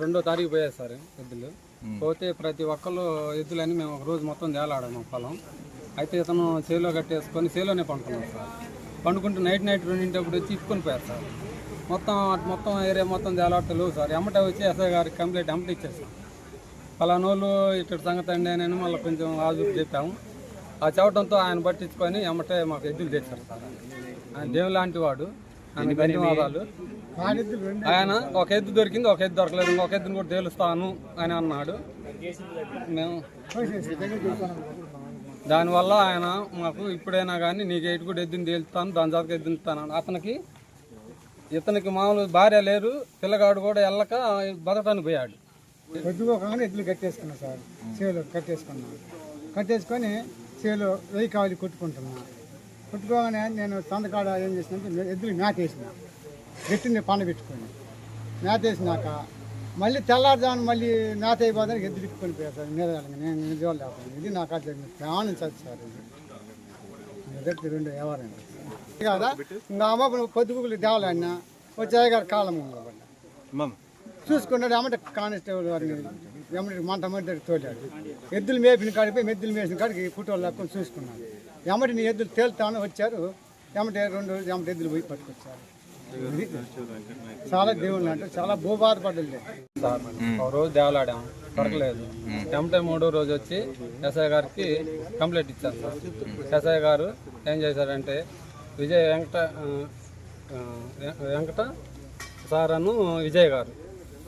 రెండో తారీఖు పోయాయి సార్ ఎద్దులు. పోతే ప్రతి ఒక్కళ్ళు ఎద్దులని మేము ఒక రోజు మొత్తం తేలాడాము పొలం. అయితే ఇతను చేలో కట్టేసుకొని చేలోనే పండుకున్నాం సార్. పండుకుంటే నైట్ నైట్ రెండింటప్పుడు వచ్చి ఇప్పుకొని పోయారు సార్. మొత్తం అటు మొత్తం ఏరియా మొత్తం తేలాడతలేవు సార్. ఎమ్మటే వచ్చి ఎస్ఐ గారికి కంప్లైంట్ ఎమ్మటే ఇచ్చేసాం. పలానోళ్ళు ఇటు సంగతి అండి అని మళ్ళీ కొంచెం ఆజు చెప్పాము. ఆ చెప్పడంతో ఆయన పట్టించుకొని ఎమ్మటే మాకు ఎద్దులు తెచ్చారు సార్. ఆయన దేవుడు లాంటి వాడు. ఆయన ధన్యవాదాలు ఆయన ఒక ఎద్దు దొరికింది ఒక ఎద్దు దొరకలేదు ఇంకొక ఎద్దుని కూడా తేలుస్తాను అని అన్నాడు. మేము దానివల్ల ఆయన మాకు ఇప్పుడైనా కానీ నీకు ఎటు కూడా ఎద్దుని తేలుతాను దాని జాతకు ఎద్దుని ఇస్తాను అతనికి ఇతనికి మామూలు భార్య లేరు పిల్లగాడు కూడా వెళ్ళక బతకడానికి పోయాడు. పొద్దుకోగానే ఎద్దులు కట్టేసుకున్నా సార్ చేలో కట్టేసుకున్నా. కట్టేసుకొని చేలో వెయ్యి కావాలి కొట్టుకుంటున్నా. కొట్టుకోగానే నేను సంతకాడ ఏం చేసినంటే ఎద్దులు మేత వేసిన గట్టిని పండ పెట్టుకొని. మేత వేసినాక మళ్ళీ తెల్లారుజామున మళ్ళీ మేత అయిపోతానికి ఎద్దులు ఇట్టుకొని పోయారు సార్ మీద నేను నిజవాళ్ళు లేకపోతే ఇది నాకు అట్లా ప్రాణం సార్ ఇది. రెండు ఎవరైనా కదా? ఇంకా అమ్మ పొద్దుగులు దేవాలన్నా వచ్చాయి గారు కాలం చూసుకున్నాడు ఎమ్మటి కానిస్టేబుల్ వారిని ఎమ్మటి మంట మంట తోలాడు. ఎద్దులు మేపిన కాడికి పోయి ఎద్దులు మేసిన కాడికి ఫోటోలు లాక్కొని చూసుకున్నాడు. ఎమ్మటి నీ ఎద్దులు తేలుతాను వచ్చారు. ఎమ్మటి రెండు ఎమ్మటి ఎద్దులు పోయి పట్టుకొచ్చారు. చాలా దేవుళ్ళు అంటే చాలా భూబాధపడ్డది సార్ ఒక రోజు దేవలాడాము దొరకలేదు. ఎమ్మటే మూడో రోజు వచ్చి ఎస్ఐ గారికి కంప్లైంట్ ఇచ్చారు సార్. ఎస్ఐ గారు ఏం చేశారంటే విజయ్ వెంకట వెంకట సార్ అను విజయ్ గారు.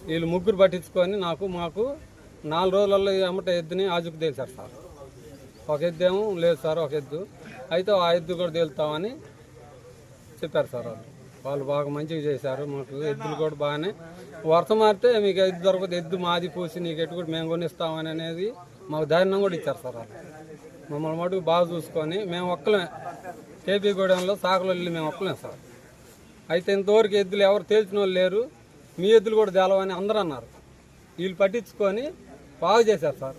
వీళ్ళు ముగ్గురు పట్టించుకొని నాకు మాకు నాలుగు రోజులలో ఎమ్మట ఎద్దుని ఆజుకు తేల్చారు సార్. ఒక ఎద్దు ఏమో లేదు సార్ ఒక ఎద్దు. అయితే ఆ ఎద్దు కూడా తేలుతామని చెప్పారు సార్ వాళ్ళు. వాళ్ళు బాగా మంచిగా చేశారు మాకు ఎద్దులు కూడా బాగానే. వర్షం మారితే మీకు ఎద్దు దొరకదు ఎద్దు మాది పూసి నీకు ఎటు కూడా మేము కొనిస్తామని అనేది మాకు ధైర్యం కూడా ఇచ్చారు సార్ వాళ్ళు. మమ్మల్ని మటుకు బాగా చూసుకొని మేము ఒక్కలమే. కేపీ గూడెంలో సాకులు వెళ్ళి మేము ఒక్కలేం సార్. అయితే ఇంతవరకు ఎద్దులు ఎవరు తేల్చిన వాళ్ళు లేరు. మీ ఎద్దులు కూడా తేలవని అందరూ అన్నారు. వీళ్ళు పట్టించుకొని బాగు చేశారు సార్.